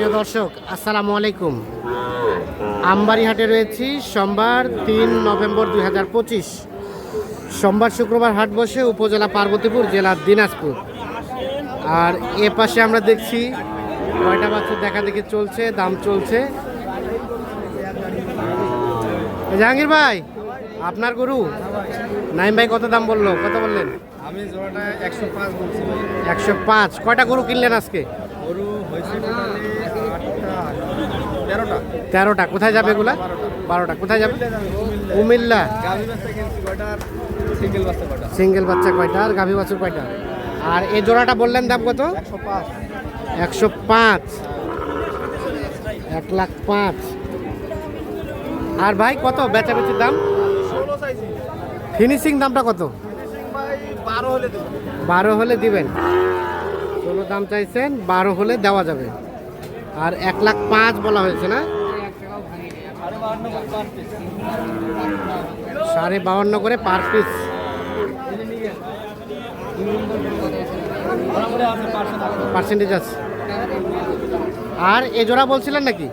প্রিয় দর্শক আসসালামু আলাইকুম। আমবাড়িহাটে রয়েছি সোমবার তিন নভেম্বর দুই হাজার পঁচিশ। সোমবার শুক্রবার হাট বসে উপজেলা পার্বতীপুর জেলা দিনাজপুর। আর এ পাশে আমরা দেখছি কয়টা বাছুর দেখা দেখি চলছে দাম চলছে। জাহাঙ্গীর ভাই আপনার গরু? নাইম ভাই কত দাম বলল? কত বললেন? আমি একশো পাঁচ। কয়টা গরু কিনলেন আজকে? গরু হয়েছে তেরোটা। তেরোটা কোথায় যাবে এগুলা? বারোটা কোথায় যাবে? কুমিল্লা গাভী বাচ্চা কয়টার? সিঙ্গেল বাচ্চা কয়টা? আর গাভী বাছুর কয়টা আর এই জোড়াটা বললেন দাম কত? একশো পাঁচ। এক লাখ পাঁচ। আর ভাই কত? বেচা বেচির দাম ফিনিশিং দামটা কত? বারো হলে দিবেন। ষোলো দাম চাইছেন বারো হলে দেওয়া যাবে। আর এক লাখ পাঁচ বলা হয়েছে না? সাড়ে বাহান্ন করে পার পিস বাউন্ন করে পার পিস। পার্সেন্টেজ আছে। আর এ জোড়া বলছিলেন নাকি?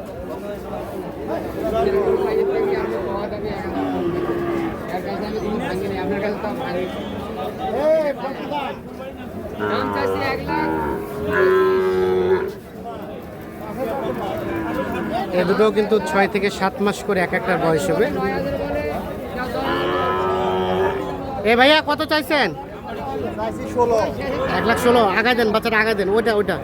এ দুটো কিন্তু ছয় থেকে সাত মাস করে এক একটা বয়স হবে। এ ভাইয়া, কত চাইছেন? এক লাখ ষোলো। আগায় দেন, বাচ্চাটা আগায় দেন। ওইটা ওইটা।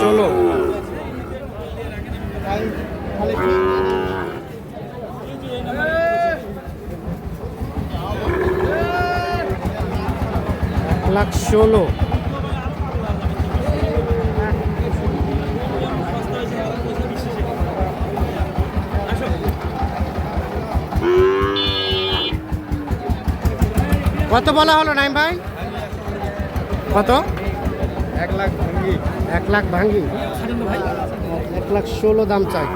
ষোলো। লাখ ষোলো। কত বলা হলো নাইম ভাই? কত? এক লাখ ভঙ্গি। এক লাখ ভাঙ্গি। এক লাখ ষোলো দাম চাই।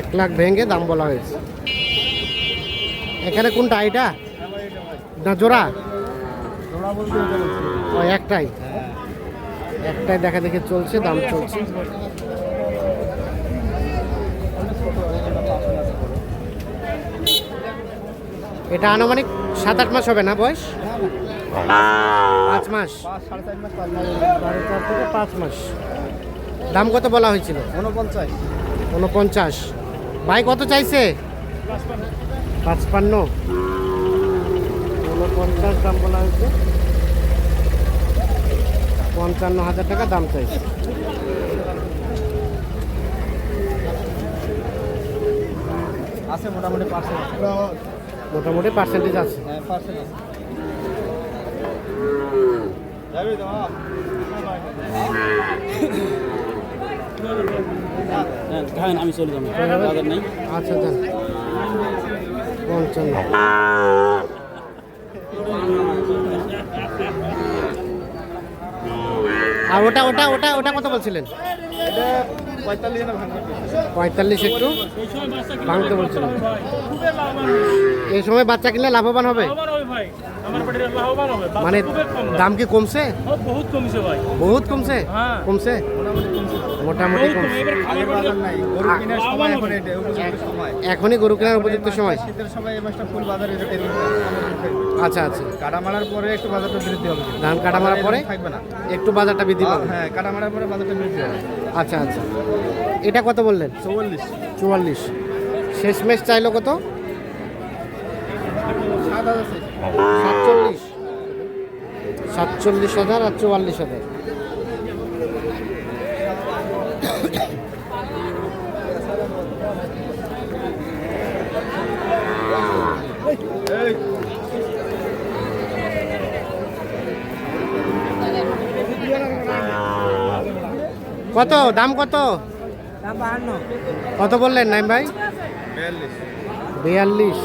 এক লাখ ভেঙে দাম বলা হয়েছে। এখানে কোনটা এটা? না জোড়া? ও একটাই। একটাই দেখা দেখে চলছে দাম চলছে। এটা আনুমানিক সাত আট মাস হবে না বয়স? পাঁচ মাস। পাঁচ চার মাস থেকে পাঁচ দাম কত বলা হয়েছিল? ঊনপঞ্চাশ। উনপঞ্চাশ ভাই কত চাইছে? পাঁচপান্ন। উনপঞ্চাশ দাম বলা হয়েছে। পঞ্চান্ন হাজার টাকা দাম চাইছে। আছে মোটামুটি মোটামুটি পার্সেন্টেজ আছে। হ্যাঁ পার্সেন্ট আছে। যাবি তো হ্যাঁ খাবেন আমি চলে যাব। বাজার নেই। আচ্ছা পঞ্চান্ন আর ওটা ওটা ওটা ওটা কত বলছিলেন? পঁয়তাল্লিশ একটু। ভাঙতে বলছিলেন। এই সময় বাচ্চা কিনলে লাভবান হবে? মানে দাম। কি কমছে? বহুত কমছে ভাই। বহুত কমছে? হ্যাঁ। কমছে। মোটামুটি সময় এখনই গরু কেনার উপযুক্ত সময়। শীতের সময় এই মাসটা ফুল বাজারে আচ্ছা আচ্ছা। কাটা মারার পরে একটু বাজারটা বৃদ্ধি হবে। ধান কাটা মারার পরে থাকবে না। একটু বাজারটা বৃদ্ধি পাবে। হ্যাঁ কাটা মারার পরে বাজারটা বৃদ্ধি হবে। আচ্ছা আচ্ছা। এটা কত বললেন? চুয়াল্লিশ। শেষ মেশ চাইলো কত। সাতচল্লিশ। সাতচল্লিশ হাজার আর চুয়াল্লিশ হাজার। কত? দাম কত? কত বললেন, নাইম ভাই? বিয়াল্লিশ।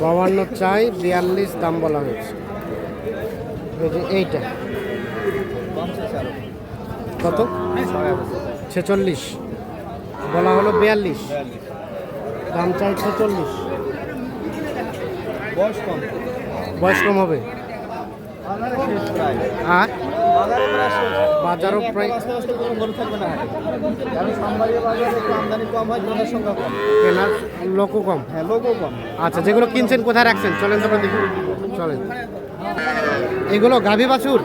বাউান্ন চাই, বিয়াল্লিশ দাম বলা হয়েছে। এইটা। কত? ছেচল্লিশ। বলা হলো বিয়াল্লিশ। দাম চাই চল্লিশ বয়স কম। বয়স কম হবে? আর শেষ। বাজারও প্রায়- হয় কেনার লোকও কম। হ্যাঁ লোকও কম। আচ্ছা যেগুলো কিনছেন কোথায় রাখছেন? চলেন তো দেখি। চলেন। এগুলো গাভী বাছুর?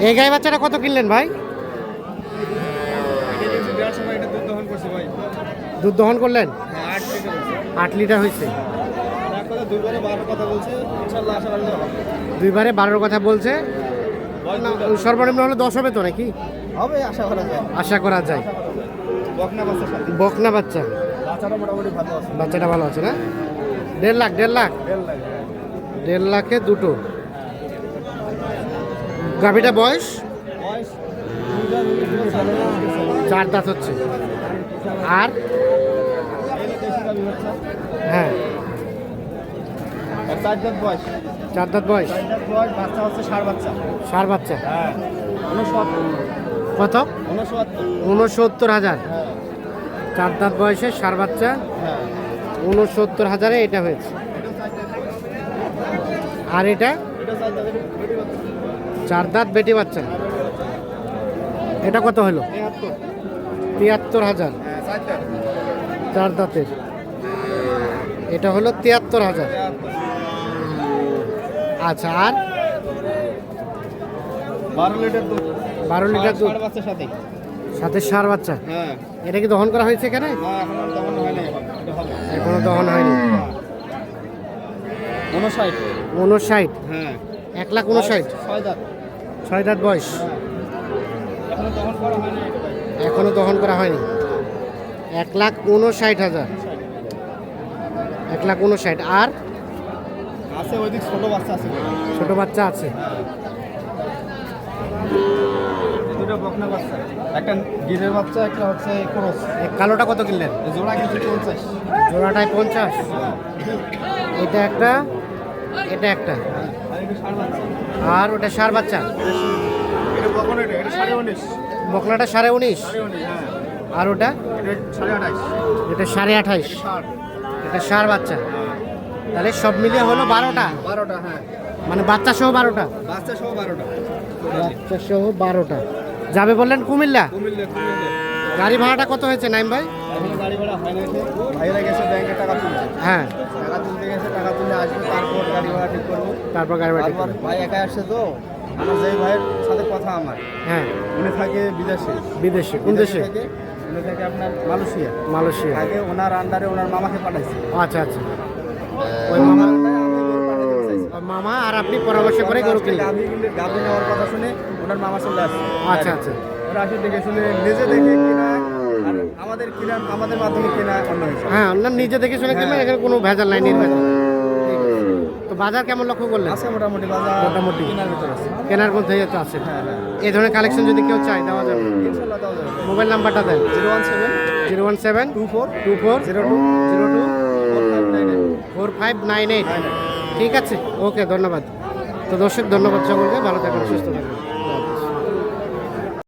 এই গাই বাচ্চাটা কত কিনলেন ভাই দেওয়ার সময় এটা দুধ দহন করছে ভাই দুধ দহন করলেন? হ্যাঁ আট লিটার হয়েছে। দুইবারে বারোর কথা বলছে। সর্বনিম্ন হলে দশ হবে তো নাকি? হবে আশা করা যায়। আশা করা যায়। বকনা বাচ্চা বাচ্চাটা ভালো আছে। না? দেড় লাখ দেড় লাখ? দেড় দেড় লাখে দুটো। গাভীটা বয়স? চার দাঁত হচ্ছে। আর। হ্যাঁ। চার দাঁত বয়স। চার দাঁত বয়স। বাচ্চা হচ্ছে ষাট বাচ্চা। হ্যাঁ। কত? উনসত্তর। হাজার। হ্যাঁ। চার দাঁত বয়সে সার বাচ্চা। হ্যাঁ। উনসত্তর হাজারে এটা হয়েছে। আর এটা? চার দাঁত বেটি বাচ্চা। এটা কত হলো? তিয়াত্তর হাজার। হ্যাঁ চার দাঁতের। এটা হলো তিয়াত্তর হাজার। আচ্ছা আর? বারো লিটার দুধ। বারো লিটার দুধ। সাথে সাথে সার বাচ্চা? হ্যাঁ। এটা কি দহন করা হয়েছে এখানে? এখন হয় দহন হয়নি। উনষাট উনষাট হ্যাঁ। এক লাখ উনষাট ছয় দাঁত। ছয় দাঁত বয়স। এখনও তখন করা হয় না এটা এখনও দহন করা হয়নি? এক লাখ উনষাট হাজার। এক লাখ উনষাট। আর? আছে ওইদিক ছোট বাচ্চা আছে। ছোট বাচ্চা আছে। দুটো বকনা বাচ্চা। একটা গিরের বাচ্চা একটা হচ্ছে ক্রস। কালোটা কত কিনলেন? জোড়া কিন্তু পঞ্চাশ। জোড়াটায় পঞ্চাশ। এটা একটা এটা একটা। আর এটা ষাট বাচ্চা। ওটা সার বাচ্চা? এটা বকনা এটা এটা সাড়ে উনিশ। বকনাটা সাড়ে উনিশ। হ্যাঁ। আর ওটা? এটা সাড়ে আঠাশ। এটা সাড়ে আঠাইশ এটা সার বাচ্চা। তাহলে সব মিলিয়ে হলো বারোটা। বারোটা হ্যাঁ। মানে বাচ্চা সহ বারোটা। বাচ্চা সহ বারোটা। বাচ্চা সহ বারোটা। যাবে বললেন কুমিল্লা? গাড়ি ভাড়াটা কত হয়েছে নাইম ভাই? ভাড়া হয় টাকা তুলতে। হ্যাঁ। টাকা তুলতে গেছে টাকা তুলে আসবে তারপর গাড়ি ভাড়া ঠিক করব। তারপর গাড়ি ভাড়া। ভাই একা আসছে তো। আমার যেই ভাইয়ের সাথে কথা আমার। হ্যাঁ। উনি থাকে বিদেশে। বিদেশে কোন দেশে থাকে উনি থাকে আপনার মালয়েশিয়া। মালয়েশিয়া। আগে ওনার আন্ডারে ওনার মামাকে পাঠাইছে। আচ্ছা আচ্ছা। ওই মামা আমি মামা আর আপনি পরামর্শ করে গরু কিনলেন? গাভী নেওয়ার কথা শুনে ওনার মামা চলে আসছে। আচ্ছা আচ্ছা। ওরা আসে দেখে শুনে নিজে দেখে কিনা আমাদের কিনা আমাদের মাধ্যমে কিনা অন্য হ্যাঁ না নিজে দেখে শুনে কিনবেন এখানে কোনো ভেজাল নাই নির্ভেজাল। তো বাজার কেমন লক্ষ্য করলেন? আছে মোটামুটি বাজার মোটামুটি। কেনার ভিতরে আছে। কেনার মধ্যে তো আছে। হ্যাঁ হ্যাঁ। এই ধরনের কালেকশন যদি কেউ চায় দেওয়া যাবে। মোবাইল নাম্বারটা দেন। Zero one seven zero one seven two four two four zero two zero two four five nine eight. ঠিক আছে? ওকে ধন্যবাদ। তো দর্শক ধন্যবাদ সকলকে। ভালো থাকবেন সুস্থ থাকবেন।